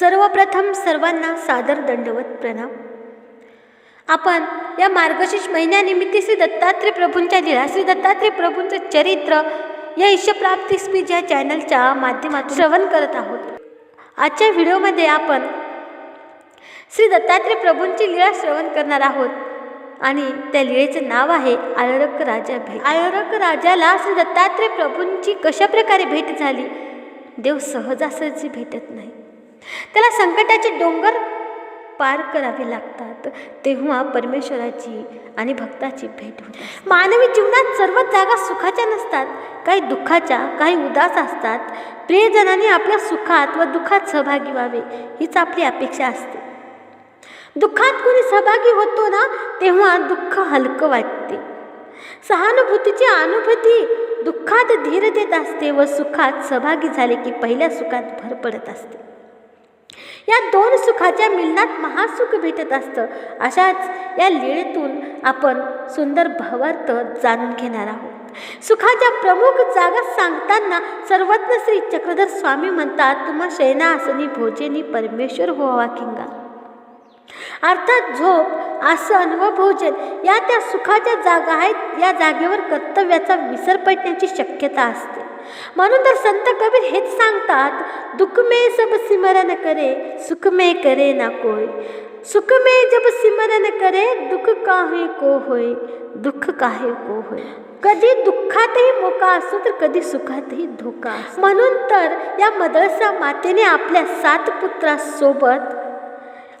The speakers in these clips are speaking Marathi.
सर्वप्रथम सर्वांना सादर दंडवत प्रणाम. आपण या मार्गशीर्ष महिन्यानिमित्त श्री दत्तात्रय प्रभूंच्या लीळा श्री दत्तात्रय प्रभूंचं चरित्र या ईशप्राप्ती स्पीच या चॅनलच्या माध्यमातून श्रवण करत आहोत. आजच्या व्हिडिओमध्ये आपण श्री दत्तात्रय प्रभूंची लीळा श्रवण करणार आहोत आणि त्या लीळेचं नाव आहे आयोरक राजा भेट. आयोरक राजाला श्री दत्तात्रय प्रभूंची कशा प्रकारे भेट झाली? देव सहजासहजी भेटत नाही. त्याला संकटाचे डोंगर पार करावे लागतात. तेव्हा परमेश्वराची आणि भक्ताची भेट होते. मानवी जीवनात सर्व जागा सुखाच्या नसतात. काही दुःखाच्या काही उदास असतात. प्रियजनाने आपल्या सुखात व दुःखात सहभागी व्हावे हीच आपली अपेक्षा असते. दुःखात कोणी सहभागी होतो ना तेव्हा दुःख हलकं वाटते. सहानुभूतीची अनुभूती दुःखात धीर देत असते व सुखात सहभागी झाले की पहिल्या सुखात भर पडत असते. या दोन सुखाच्या मिलनात महासुख भेटत असतं. अशाच या लीळेतून आपण सुंदर भावार्थ जाणून घेणार आहोत. सुखाच्या प्रमुख जागा सांगताना सर्वज्ञ श्री चक्रधर स्वामी म्हणतात तुम्हा शयनासनी भोजनी परमेश्वर होवा किंगा. अर्थात झोप आसन व भोजन या त्या सुखाच्या जागा आहेत या जागेवर कर्तव्याचा विसर पडण्याची शक्यता असते. म्हणून तर संत कबीर हेच सांगतात दुःख सब सिमरन करे सुखमे करे ना कोय सुखमे जब सिमरन करे दुःख काहे को होय दुःख काहे को होय कधी दुःखातही मोका असतो तर कधी सुखातही धोका म्हणून तर या मदरसा मातेने आपल्या सात पुत्रासोबत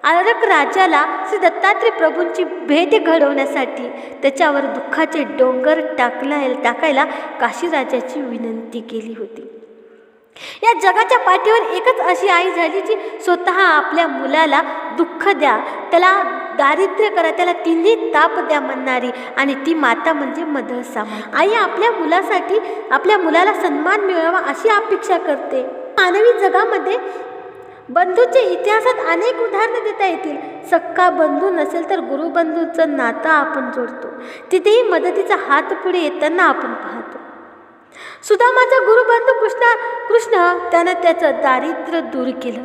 आरक राजाला श्री दत्तात्रय प्रभूंची भेट घडवण्यासाठी त्याच्यावर दुःखाचे डोंगर टाकला टाकायला काशीराजाची विनंती केली होती. या जगाच्या पाठीवर एकच अशी आई झाली जी स्वतः आपल्या मुलाला दुःख द्या त्याला दारिद्र्य करा त्याला तिन्ही ताप द्या म्हणणारी आणि ती माता म्हणजे मदरसा आई आपल्या मुलासाठी आपल्या मुलाला सन्मान मिळावा अशी अपेक्षा करते. मानवी जगामध्ये बंधूचे इतिहासात अनेक उदाहरणं देता येतील. सक्का बंधू नसेल तर गुरुबंधूचं नातं आपण जोडतो. तिथेही मदतीचा हात पुढे येताना आपण पाहतो. सुदामाचा गुरुबंधू कृष्ण कृष्ण त्यानं त्याचं दारिद्र्य दूर केलं.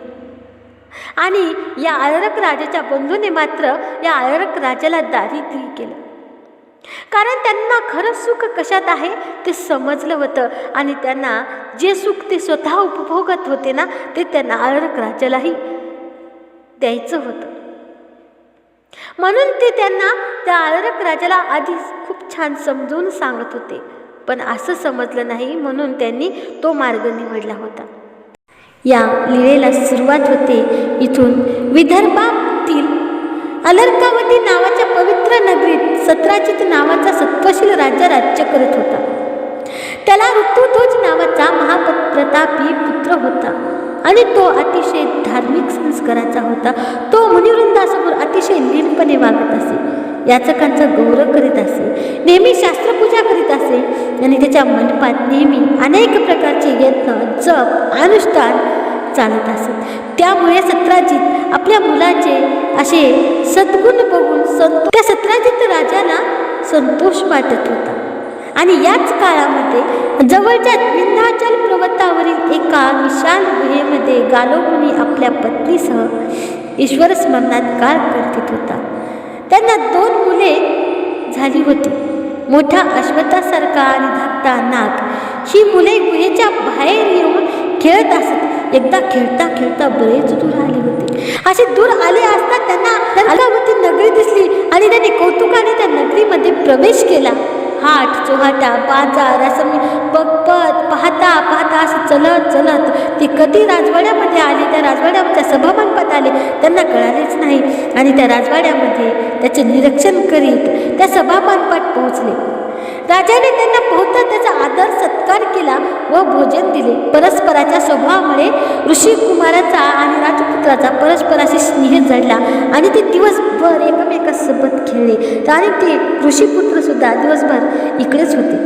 आणि या आळरक राजाच्या बंधूने मात्र या आळरक राजाला दारिद्र्य केलं. कारण त्यांना खरं सुख कशात आहे ते समजलं होतं. आणि त्यांना जे सुख ते स्वतः उपभोगत होते ना ते त्यांना अर्क राजालाही द्यायचं होतं. म्हणून ते त्यांना त्या आळरक राजाला आधी खूप छान समजून सांगत होते. पण असं समजलं नाही म्हणून त्यांनी तो मार्ग निवडला होता. या लीळेला सुरुवात होते. इथून विदर्भातील अलर्कावती नावाच्या पवित्र नगरीत सत्राजित नावाचा सत्वशील राजा राज्य करत होता. त्याला ऋतुध्वज नावाचा महाप्रतापी पुत्र होता आणि तो अतिशय धार्मिक संस्काराचा होता. तो मुनिवृंदासमोर अतिशय लीनपणे वागत असे. याचकांचा गौरव करीत असे. नेहमी शास्त्रपूजा करीत असे. आणि त्याच्या मंडपात नेहमी अनेक प्रकारचे यत्न जप अनुष्ठान चालत असत. त्यामुळे सत्राजित आपल्या मुलाचे असे सद्गुण बघून संतो त्या सत्राजित राजाला संतोष वाटत होता. आणि याच काळामध्ये जवळच्या विंध्याचल पर्वतावरील एका विशाल गुहेमध्ये गालोमुनी आपल्या पत्नीसह ईश्वर स्मरणात काळ करत होता. त्यांना दोन मुले झाली होती. मोठा अश्वतासारखा आणि धाकटा नाग. ही मुले गुहेच्या बाहेर येऊन खेळत असत. एकदा खेळता खेळता बरेच दूर आले होते. असे दूर आले असता त्यांना अलगावती नगरी दिसली आणि त्यांनी कौतुकाने त्या नगरीमध्ये प्रवेश केला. हाट चोहाटा बाजार असं मी बघत पाहता पाहता असं चलत चलत ते कधी राजवाड्यामध्ये आले. त्या राजवाड्याच्या सभामंडपात आले. त्यांना कळालेच नाही आणि त्या राजवाड्यामध्ये त्याचे निरीक्षण करीत त्या सभामंडपात पोहोचले. राजाने त्यांना पोहता त्याचा आदर सत्कार केला व भोजन दिले. परस्पराच्या स्वभावामुळे ऋषी कुमाराचा आणि राजपुत्राचा परस्पराशी स्नेह जडला आणि ते दिवसभर एकमेकासोबत खेळले. आणि ते ऋषीपुत्र सुद्धा दिवसभर इकडेच होते.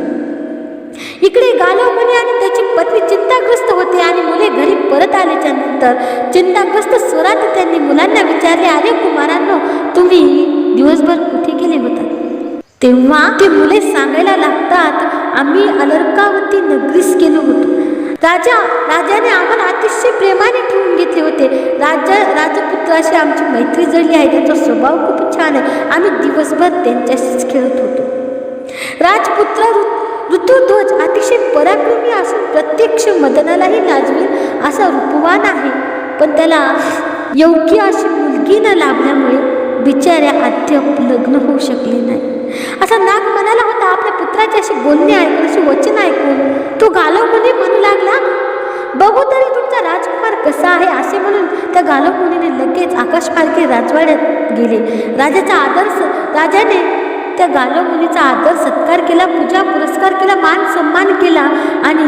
इकडे गालोमुनी आणि त्याची पत्नी चिंताग्रस्त होते आणि मुले घरी परत आल्याच्यानंतर चिंताग्रस्त स्वरात त्यांनी मुलांना विचारले अरे कुमारांनो तुम्ही दिवसभर कुठे गेले होतात? तेव्हा ते मुले सांगायला लागतात आम्ही अलर्कावती नगरीस गेलो होतो. राजा राजाने आम्हाला अतिशय प्रेमाने ठेवून घेतले होते. राजा राजपुत्राशी आमची मैत्री जडली आहे त्यांचा स्वभाव खूप छान आहे. आम्ही दिवसभर त्यांच्याशीच खेळत होतो. राजपुत्र ऋ- ऋतुध्वज अतिशय पराक्रमी असून प्रत्यक्ष मदनालाही लाजवेल असा रूपवान आहे. पण त्याला योग्य अशी मुलगी न लाभल्यामुळे बिचाऱ्या अद्याप लग्न होऊ शकले नाही. असा नाग म्हणाला होता आपल्या पुत्राची अशी बोलणी ऐकून अशी वचन ऐकून तो गालव मुनी म्हणू लागला बघू तरी तुमचा राजकुमार कसा आहे असे म्हणून त्या गालव मुनीने लगेच आकाशमार्गे राजवाड्यात गेले. राजाचा आदर स- राजाने त्या गालवमुनीचा आदर सत्कार केला पूजा पुरस्कार केला मान सन्मान केला आणि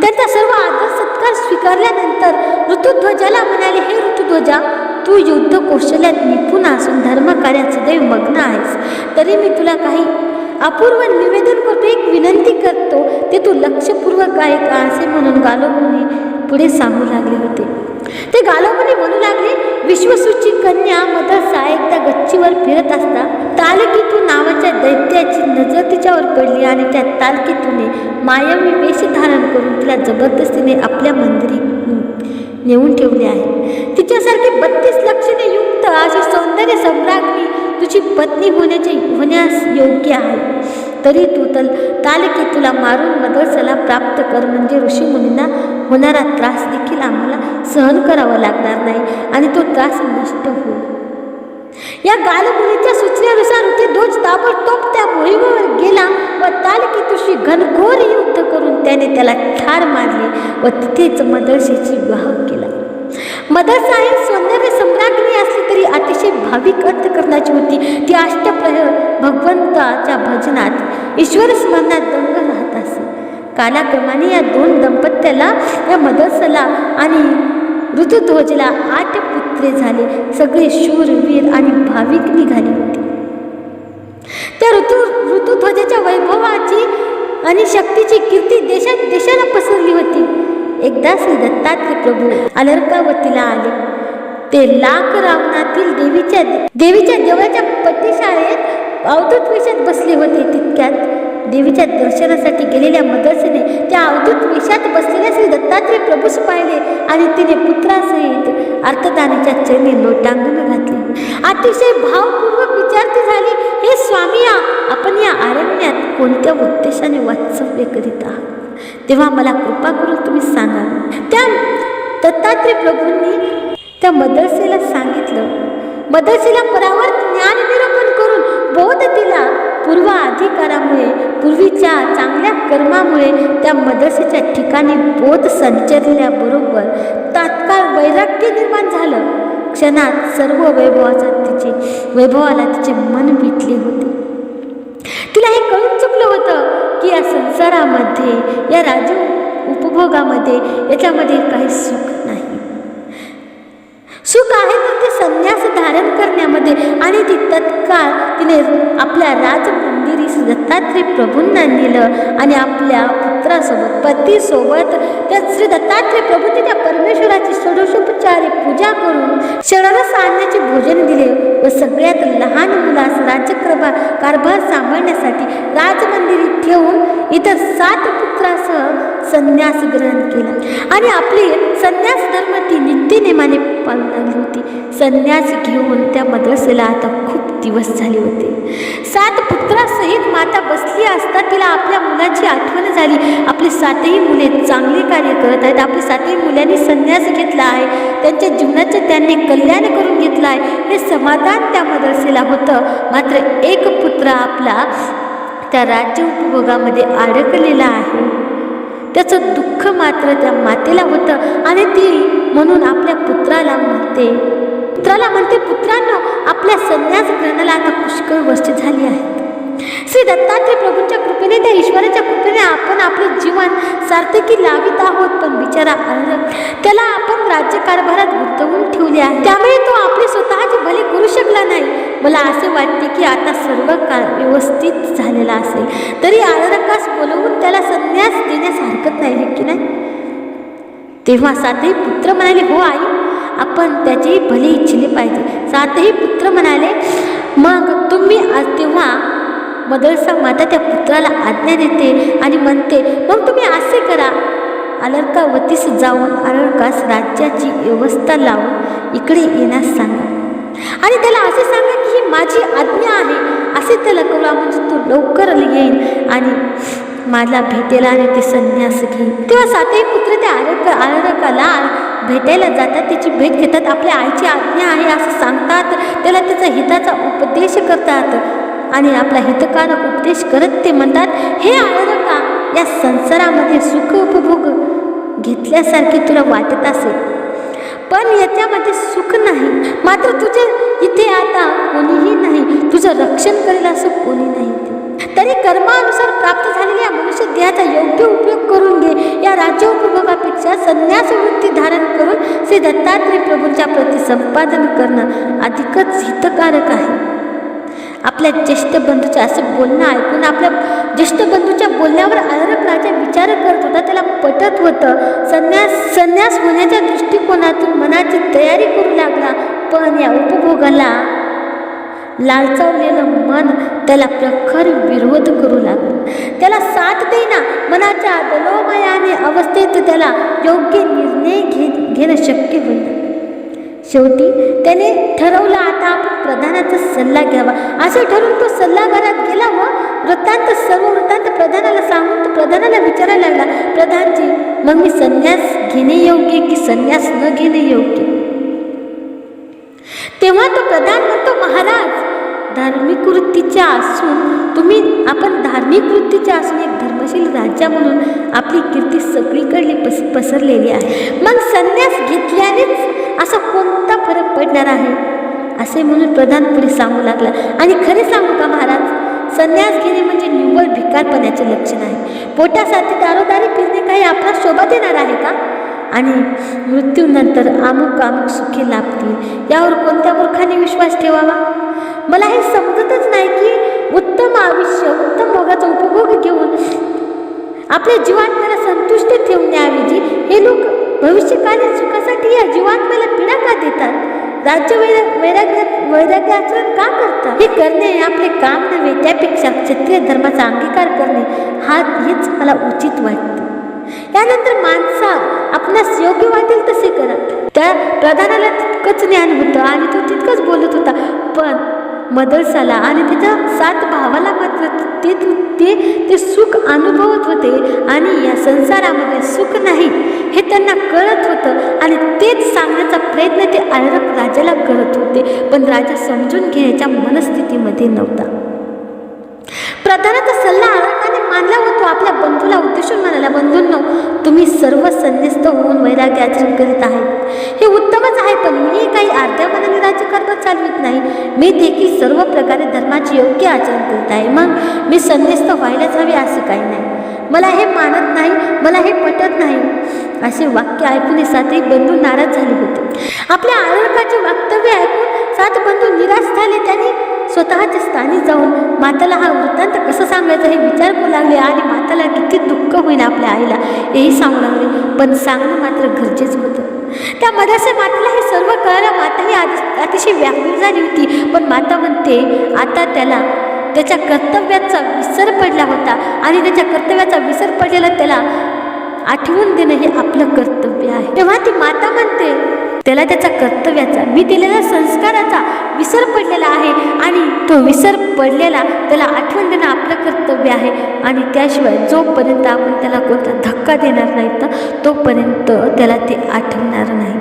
त्यांचा सर्व आदर सत्कार स्वीकारल्यानंतर ऋतुध्वजाला म्हणाले हे ऋतुध्वजा तू युद्ध कौशल्यात निपुण असून धर्मकार्यात सदैव मग्न आहेस. तरी मी तुला काही अपूर्व निवेदन करतो एक विनंती करतो. ते तू लक्षपूर्वक आहे का असे म्हणून गालोमुनी पुढे सांगू लागले होते. ते गालोमुनी म्हणू लागले विश्वसूची कन्या मदरसा एकदा गच्चीवर फिरत असता तालकीतू नावाच्या दैत्याची नजर तिच्यावर पडली आणि त्या तालकीतूने मायावी वेश धारण करून तिला जबरदस्तीने आपल्या मंदिरी नेऊन ठेवले आहे. तिच्यासारखी बत्तीस लक्षणे युक्त अशी सौंदर्य सम्राज्ञी तुझी पत्नी होण्याचे होण्यास योग्य आहे. तरी तू तल तालकी तुला मारून मदरसाला प्राप्त कर म्हणजे ऋषीमुनींना होणारा त्रास देखील आम्हाला सहन करावा लागणार नाही आणि तो त्रास नष्ट होईल. या गालबुलीच्या सूचनेनुसार ते ध्वज ताबडतोब त्या मोहिमेवर गेला व तालकी तुशी घनघोर युद्ध करून त्याने त्याला ठार मारले व तिथेच मदरसेची विवाह केला. मदरसा ही सौंदर्य सम्राज्ञी असली तरी अतिशय भाविक अंतकरणाची होती. ती अष्टप्रह भगवंताच्या भजनात ईश्वर स्मरणात दंग राहत असे. कालाक्रमाने या दोन दंपत्याला या मदरसाला आणि ऋतुध्वजला आठ पुत्रे झाले. सगळे शूरवीर आणि भाविक निघाले होते. त्या ऋतू ऋतुध्वजाच्या वैभवाची आणि शक्तीची कीर्ती देशात देशाला पसरली होती. एकदा श्री दत्तात्रय प्रभू अलर्कावतीला आले. ते लाख रावणातील देवीच्या देवीच्या देवळाच्या पट्टीशाळेत अवधूत वेशात बसले होते. तितक्यात देवीच्या दर्शनासाठी गेलेल्या मदरसेने त्या अवधूत वेशात बसलेल्या श्री दत्तात्रय प्रभूस पाहिले आणि तिने पुत्रासहित अर्थदानाच्या चरणी लोटांगण घातले. अतिशय भावपूर्वक विचारती झाली हे स्वामी आपण या आरण्यात कोणत्या उद्देशाने वास्तव्य करीत आहात? तेव्हा मला कृपा करून तुम्ही सांगा. त्या दत्तात्रय प्रभूंनी त्या मदरसेला सांगितलं. मदरसेला परावर ज्ञान निरूपण करून बोध दिला. पूर्व अधिकारामुळे पूर्वीच्या चांगल्या कर्मामुळे त्या मदरसेच्या ठिकाणी बोध संचरल्याबरोबर तात्काळ वैराग्य निर्माण झालं. क्षणात सर्व वैभवाचा तिचे वैभवाला तिचे मन मिटले होते. तिला हे कळून चुकलं होतं की या संसारामध्ये या राजू उपभोगामध्ये याच्यामध्ये काही सुख नाही. सुख आहे तर ते संन्यास धारण करण्यामध्ये आणि ती आपल्या राजमंदिरीस श्री दत्तात्रय प्रभूंना नेलं आणि आपल्या पुत्रासोबत पतीसोबत त्या श्री दत्तात्रय प्रभूंनी त्या परमेश्वराची षोडशोपचारी पूजा करून षडरस आणण्याचे भोजन दिले व सगळ्यात लहान मुलास राज्यक्रभा कारभार सांभाळण्यासाठी राजमंदिरी ठेवून इतर सात पुत्रासह संन्यास ग्रहण केला. आणि आपली संन्यास धर्म ती नित्यनेमाने पाळू होती. संन्यास घेऊन त्या मद्रसेला आता खूप दिवस झाले होते. सात पुत्रासहित माता बसली असता तिला आपल्या मुलाची आठवण झाली. आपली सातही मुले चांगले कार्य करत आहेत. आपली सातही मुलांनी संन्यास घेतला आहे. त्यांच्या जीवनाचे त्यांनी कल्याण करून घेतलं आहे. हे समाधान त्या मदरसेला होतं. मात्र एक पुत्र आपला त्या राज्य उपभोगामध्ये अडकलेला आहे. त्याचं दुःख मात्र त्या मातेला होतं आणि ती म्हणून आपल्या पुत्राला म्हणते. पुत्राला म्हणते पुत्रांनो आपल्या संन्यास ग्रहणाला आता पुष्कळ वर्ष झाली आहेत. श्री दत्तात्रय प्रभूंच्या कृपेने त्या ईश्वराच्या कृपेने आपण आपले जीवन सार्थकी लावित आहोत. पण बिचारा अर्ध त्याला आपण राज्यकारभारात गुंतवून ठेवले आहे. त्यामुळे तो आपले स्वतःचे भले करू शकला नाही. मला असे वाटते की आता सर्व काळ व्यवस्थित झालेला असेल. तरी आळरकास बोलवून त्याला संन्यास देण्यास हरकत नाही की नाही? तेव्हा सातही पुत्र म्हणाले हो आई आपण त्याचेही भले इच्छिले पाहिजे. सातही पुत्र म्हणाले मग तुम्ही आज तेव्हा मदरसा माता त्या पुत्राला आज्ञा देते आणि म्हणते मग तुम्ही असे करा. अलर्कावतीस जाऊन अलर्कास राज्याची व्यवस्था लावून इकडे येण्यास सांगा. आणि त्याला असे सांगा की ही माझी आज्ञा आहे. असे त्याला कळवा म्हणजे तो लवकर येईल आणि मला भेटेला आणि ते संन्यास घेईल. तेव्हा सातही पुत्र त्या आरक आरकाला भेटायला जातात. त्याची भेट घेतात. आपल्या आईची आज्ञा आहे असं सांगतात. त्याला त्याचा हिताचा उपदेश करतात. आणि आपला हितकारक उपदेश करत ते म्हणतात हे आरका या संसारामध्ये सुख उपभोग घेतल्यासारखे तुला वाटत असेल. पण याच्यामध्ये सुख नाही. मात्र तुझे इथे आता कोणीही नाही. तुझं रक्षण करेल असं कोणी नाही तरी कर्मानुसार प्राप्त झालेल्या मनुष्य देहाचा योग्य उपयोग करून घे. या राज्य उपभोगापेक्षा संन्यास वृत्ती धारण करून श्री दत्तात्रय प्रभूंच्या प्रती संपादन करणं अधिकच हितकारक आहे. आपल्या ज्येष्ठ बंधूचं असं बोलणं ऐकून आपल्या ज्येष्ठ बंधूच्या बोलण्यावर आरक राजा विचार करत होता. त्याला पटत होतं संन्यास संन्यास होण्याच्या दृष्टिकोनातून मनाची तयारी करू लागला पण या उपभोगाला लालचावलेलं मन त्याला प्रखर विरोध करू लागलं. त्याला साथ देईना मनाच्या दलोमयाने अवस्थेत त्याला योग्य निर्णय घे घेणं शक्य होईल शेवटी त्याने ठरवलं आता आपण प्रधानाचा सल्ला घ्यावा. असं ठरवून तो सल्लागारात गेला व वृत्तांत सर्व वृत्तांत प्रधानाला सांगून तो प्रधानाला विचारायला लागला प्रधानजी मग मी संन्यास घेणे योग्य की संन्यास न घेणे योग्य? धार्मिक वृत्तीच्या असून तुम्ही आपण धार्मिक वृत्तीच्या असून एक धर्मशील राजा म्हणून आपली कीर्ती सगळीकडे पस पसरलेली आहे. मग संन्यास घेतल्यानेच असा कोणता फरक पडणार आहे? असे म्हणून प्रधान पुढे सांगू लागला. आणि खरे सांगू का महाराज? संन्यास घेणे म्हणजे निव्वळ भिकारपणाचे लक्षण आहे. पोटासाठी दारोदारी फिरणे काही आपला शोभा देणार आहे का? आणि मृत्यूनंतर अमुक अमुक सुखे लाभतील. यावर कोणत्या मूर्खाने विश्वास ठेवावा? मला हे समजतच नाही की उत्तम आयुष्य उत्तम भोगाचा उपभोग घेऊन आपल्या जीवात्म्याला संतुष्ट ठेवण्याऐवजी हे लोक भविष्यकालीन सुखासाठी या जीवात्म्याला पीडा का देतात? राज्य वैराग्य वैराग्याचरण का करतात? हे करणे आपले काम नव्हे त्यापेक्षा क्षत्रिय धर्माचा अंगीकार करणे हा हेच मला उचित वाटतं. यानंतर माणसा आपणास योग्य वाटेल तसे करा त्या प्रधानाला तितकंच ज्ञान होतं आणि तो तितकंच बोलत होता पण मदरसाला आणि त्याच्या सात भावाला मात्र ते ते ते सुख अनुभवत होते आणि या संसारामध्ये सुख नाही हे त्यांना कळत होतं आणि तेच सांगण्याचा प्रयत्न ते आयरक राजाला करत होते. पण राजा समजून घेण्याच्या मनस्थितीमध्ये नव्हता. प्रधानाचा सल्ला मानला होतो आपल्या बंधूला उद्देशून म्हणाला बंधूंनो तुम्ही सर्व संन्यस्त होऊन वैराग्य आचरण करीत आहात. हे उत्तमच आहे पण मी काही अर्ध्या मनाने राज्यकारभार चालवित नाही. मी देखील सर्व प्रकारे धर्माचे योग्य आचरण करीत आहे. मग मी संन्यस्त व्हायलाच हवे असं काही नाही. मला हे मानत नाही मला हे पटत नाही. असे वाक्य ऐकून हे सातही बंधू नाराज झाले होते. आपल्या आरकाचे वक्तव्य ऐकून सात बंधू निराश झाले त्यांनी स्वतःच्या स्थानी जाऊन माताला हा वृत्तांत कसं सांगायचा हे विचार करू लागले आणि माताला किती दुःख होईल आपल्या आईला हेही सांगू लागले. पण सांगणं मात्र गरजेचं होतं. त्या मदरसे माताला हे सर्व कळायला माताही आधी अतिशय व्याकुळ झाली होती. पण माता म्हणते आता त्याला त्याच्या कर्तव्याचा विसर पडला होता आणि त्याच्या कर्तव्याचा विसर पडलेला त्याला आठवून देणं हे आपलं कर्तव्य आहे. तेव्हा ती माता म्हणते त्याला त्याच्या कर्तव्याचा मी दिलेल्या संस्काराचा विसर पडलेला आहे आणि तो विसर पडलेला त्याला आठवण देणं आपलं कर्तव्य आहे. आणि त्याशिवाय जोपर्यंत आपण त्याला कोणता धक्का देणार नाही तर तोपर्यंत त्याला ते आठवणार नाही.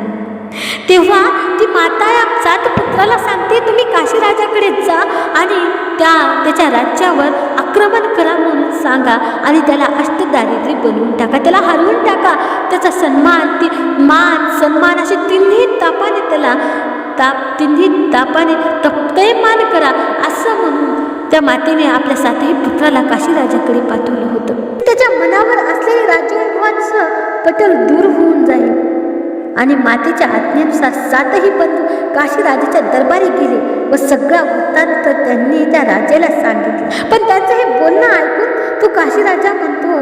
तेव्हा ती माता या सात पुत्राला सांगते तुम्ही काशी राजाकडे जा आणि त्या त्याच्या राज्यावर आक्रमण करा म्हणून. सांगा आणि त्याला अष्टदारिद्र्य बनवून टाका. त्याला हरवून टाका. त्याचा सन्मान ती मान सन्मान असे तिन्ही तापाने त्याला ताप तिन्ही तापाने तप्तयमान करा. असं म्हणून त्या मातेने आपल्या सातही पुत्राला काशी राजाकडे पाठवलं होतं. त्याच्या मनावर असलेले राज्यवैभवाचं पटल दूर होऊन जाईल. आणि मातेच्या आज्ञेनुसार सातही बंधू काशी राजाच्या दरबारी गेले व सगळा वृत्तांत त्यांनी त्या राजाला सांगितलं. पण त्यांचं हे बोलणं ऐकून तो काशी राजा म्हणतो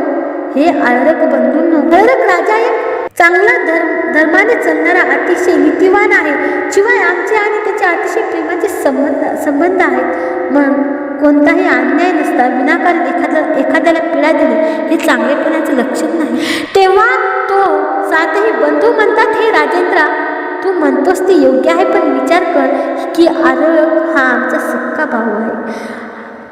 हे आळरक बंधूंनो आळरक राजा एक चांगला धर्म धर्माने चालणारा अतिशय नीतिवान आहे. शिवाय आमचे आणि त्याचे अतिशय प्रेमाचे संबंध संबंध आहेत. मग कोणताही अन्याय नसता विनाकारण एखाद्या एखाद्याला पीडा देणे हे चांगलेपणाचे लक्षण नाही. तेव्हा तो सातही बंधू म्हणतात हे राजेंद्रा तू म्हणतोस ते योग्य आहे पण विचार कर की आरोग्य हा आमचा सक्का भाऊ आहे.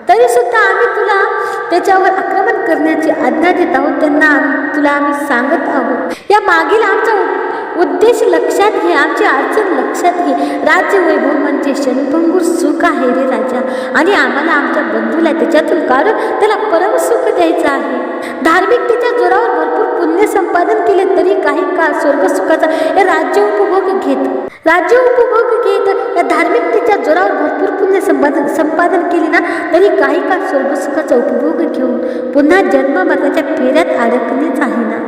तरी सुद्धा आम्ही तुला त्याच्यावर आक्रमण करण्याची आज्ञा देत आहोत. त्यांना आम्ही तुला आम्ही सांगत आहोत. या मागील आमचा उ- उद्देश लक्षात घे. आमची अडचण लक्षात घे. राज्य वैभव म्हणजे क्षणभंगूर सुख आहे रे राजा. आणि आम्हाला आमच्या बंधूला त्याच्यातून काढून त्याला परम सुख द्यायचं आहे. धार्मिकतेच्या जोरावर संपादन केले तरी काही काळ स्वर्गसुखाचा हे राज्य उपभोग घेत राज्य उपभोग घेत या धार्मिकतेच्या जोरावर भरपूर पुण्य संपादन संपादन केले ना तरी काही काळ स्वर्गसुखाचा उपभोग घेऊन पुन्हा जन्म मरणाच्या फेऱ्यात अडकणेच आहे ना.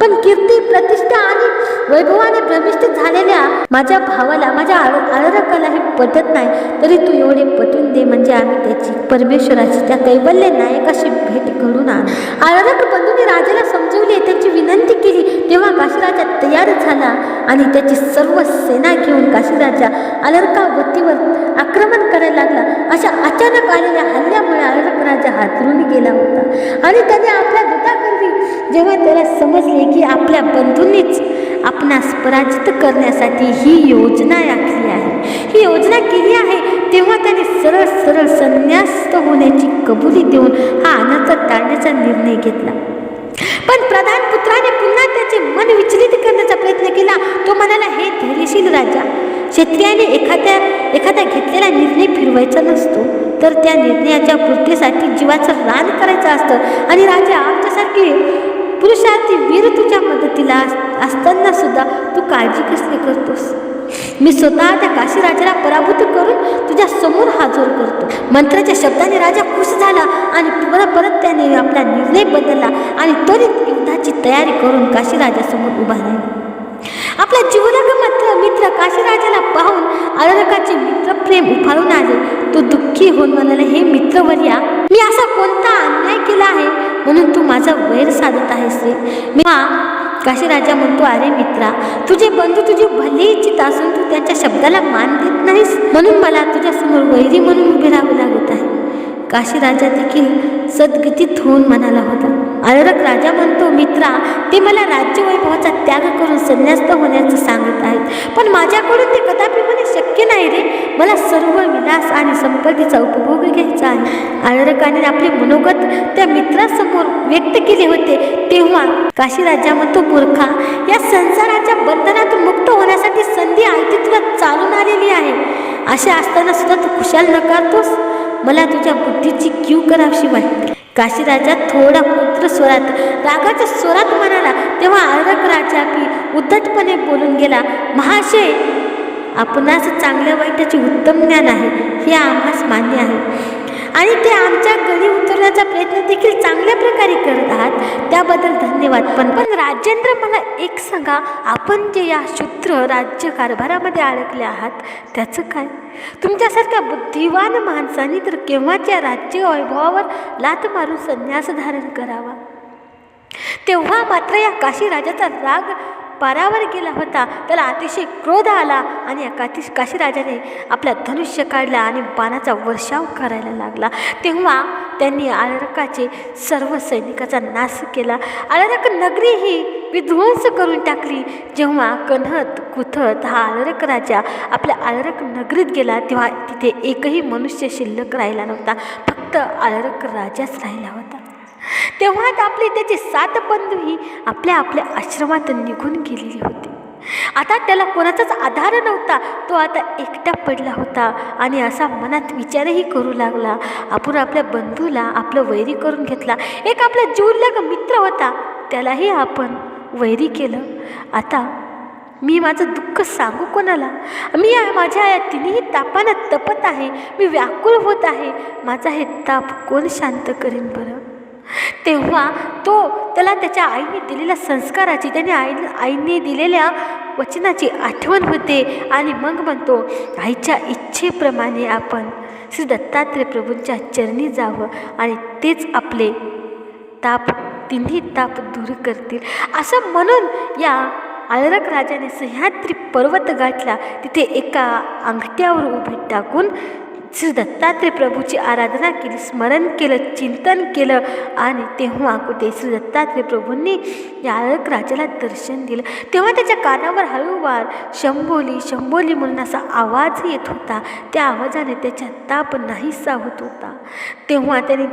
पण कीर्ती प्रतिष्ठा आणि वैभवाने भ्रमिष्ट झालेल्या माझ्या भावाला माझ्या आळरकाला हे पटत नाही. तरी तू एवढे पटून दे म्हणजे आम्ही त्याची परमेश्वराची त्या कैवल्य नायकाशी भेट घडून आण. आळरक बंधूने राजाला समजवले त्यांची विनंती केली तेव्हा काशीराजा तयार झाला आणि त्याची सर्व सेना घेऊन काशीराजा अलर्कावतीवर आक्रमण करायला लागला. अशा अचानक आलेल्या हल्ल्यामुळे अलर्क राजा हातरून गेला होता. आणि त्याने आपल्या दूताकरवी जेव्हा त्याला समजले की आपल्या बंधूंनीच आपणास पराजित करण्यासाठी ही योजना आखली आहे ही योजना केली आहे तेव्हा त्याने सरळ सरळ संन्यास्त होण्याची कबुली देऊन हा अनाचार टाळण्याचा निर्णय घेतला. पण प्रधान पुत्राने पुन्हा त्याचे मन विचलित करण्याचा प्रयत्न केला. तो म्हणाला हे धैर्यशील राजा क्षत्रियाने एखाद्या एखादा घेतलेला निर्णय फिरवायचा नसतो. तर त्या निर्णयाच्या पूर्तीसाठी जीवाचं रान करायचं असतं आणि राजा आमच्यासारखे पुरुषार्थी वीर तुझ्या मदतीला अस- असताना सुद्धा तू काळजी कसली करतोस? मी स्वतः त्या काशीराजाला पराभूत करून तुझ्या समोर हजर करतो. मंत्राच्या शब्दाने राजा खुश झाला आणि परत परत त्याने आपला निर्णय बदलला आणि त्वरित युद्धाची तयारी करून काशीराजासमोर उभा राहिला. आपला जीवलग मात्र मित्र काशीराजाला पाहून आळरकाचे मित्रप्रेम उफाळून आले. तो दुःखी होऊन म्हणाले हे मित्रवर्या मी असा कोणता अन्याय केला आहे? म्हणून तू माझा वैर साधत आहेस रे. मी काशीराजा म्हणतो अरे मित्रा तुझे बंधू तुझी भली इच्छित असून तू त्यांच्या शब्दाला मान देत नाहीस. म्हणून मला तुझ्यासमोर वैरी म्हणून उभे राहावे लागत आहे. काशीराजा देखील सद्गतीत होऊन म्हणाला होता. अररक राजा म्हणतो मित्रा ते मला राज्य वैभवाचा त्याग करून संन्यास्त होण्याचं सांगत आहेत. पण माझ्याकडून ते कदापि होणे शक्य नाही रे. मला सर्व विलास आणि संपत्तीचा उपभोग घ्यायचा आहे. आळरकाने आपले मनोगत त्या मित्रासमोर व्यक्त केले होते. तेव्हा काशी राजा म्हणतो मूर्खा या संसाराच्या बंधनातून मुक्त होण्यासाठी संधी आयती तुला चालून आलेली आहे. अशा असताना सुद्धा तू खुशाल नकारतोस? मला तुझ्या बुद्धीची क्यू करावीशी वाटते काशीराजा थोडा पुत्र स्वरात रागाच्या स्वरात म्हणाला तेव्हा अर्धक राजा की उद्धटपणे बोलून गेला महाशय आपणास चांगल्या वाईटाचे उत्तम ज्ञान आहे हे आम्हास मान्य आहे. आणि ते आमच्या घरी उतरण्याचा प्रयत्न देखील चांगल्या प्रकारे करत आहात. त्याबद्दल धन्यवाद. पण पण राजेंद्र मला एक सांगा. आपण जे या शूद्र राज्य कारभारामध्ये अडकले आहात त्याचं काय? तुमच्यासारख्या बुद्धिवान माणसांनी तर केव्हाच्या राज्य वैभवावर लात मारून संन्यास धारण करावा? तेव्हा मात्र या काशी राजाचा राग पारावर गेला होता त्याला अतिशय क्रोध आला आणि या काती काशीराजाने आपला धनुष्य काढला आणि बाणाचा वर्षाव करायला लागला. तेव्हा त्यांनी आळरकाचे सर्व सैनिकाचा नाश केला. आळरक नगरी ही विध्वंस करून टाकली. जेव्हा कन्हत कुथत हा आलरक राजा आपल्या आलरक नगरीत गेला तेव्हा तिथे एकही मनुष्य शिल्लक राहिला नव्हता. फक्त आळरक राजाच राहिला होता. तेव्हाच आपली त्याचे सात बंधूही आपल्या आपल्या आश्रमात निघून गेलेली होती. आता त्याला कोणाचाच आधार नव्हता. तो आता एकटा पडला होता आणि असा मनात विचारही करू लागला. आपण आपल्या बंधूला आपलं वैरी करून घेतला. एक आपला जीवलग मित्र होता. त्यालाही आपण वैरी केलं. आता मी माझं दुःख सांगू कोणाला? मी माझ्या या तिन्ही तापानं तपत आहे. मी व्याकुळ होत आहे. माझा हे ताप कोण शांत करेन बरं? तेव्हा तो त्याला त्याच्या आईने दिलेल्या संस्काराची त्याने आई आईने दिलेल्या वचनाची आठवण होते आणि मग म्हणतो आईच्या इच्छेप्रमाणे आपण श्री दत्तात्रय प्रभूंच्या चरणी जावं आणि तेच आपले ताप तिन्ही ताप दूर करतील. असं म्हणून या आळरक राजाने सह्याद्री पर्वत गाठला. तिथे एका अंगठ्यावर उभे टाकून श्री दत्तात्रय प्रभूची आराधना केली स्मरण केलं चिंतन केलं आणि तेव्हा कुठे श्री दत्तात्रय प्रभूंनी याळक राजाला दर्शन दिलं. तेव्हा त्याच्या कानावर हळूवार शंभोली शंभोली म्हणून असा आवाज येत होता. त्या आवाजाने त्याच्या ताप नाहीसा होत होता. तेव्हा त्याने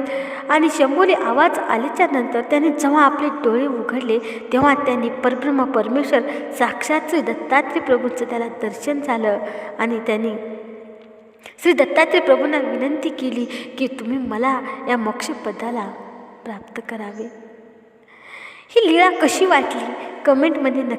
आणि शंभोली आवाज आल्याच्यानंतर त्याने जेव्हा आपले डोळे उघडले तेव्हा त्यांनी परब्रह्म परमेश्वर साक्षात श्री दत्तात्रय प्रभूंचं त्याला दर्शन झालं आणि त्यांनी श्री दत्तात्रय प्रभूंना विनंती केली की तुम्ही मला या मोक्षपदाला प्राप्त करावे. ही लीळा कशी वाटली? कमेंटमध्ये नक्की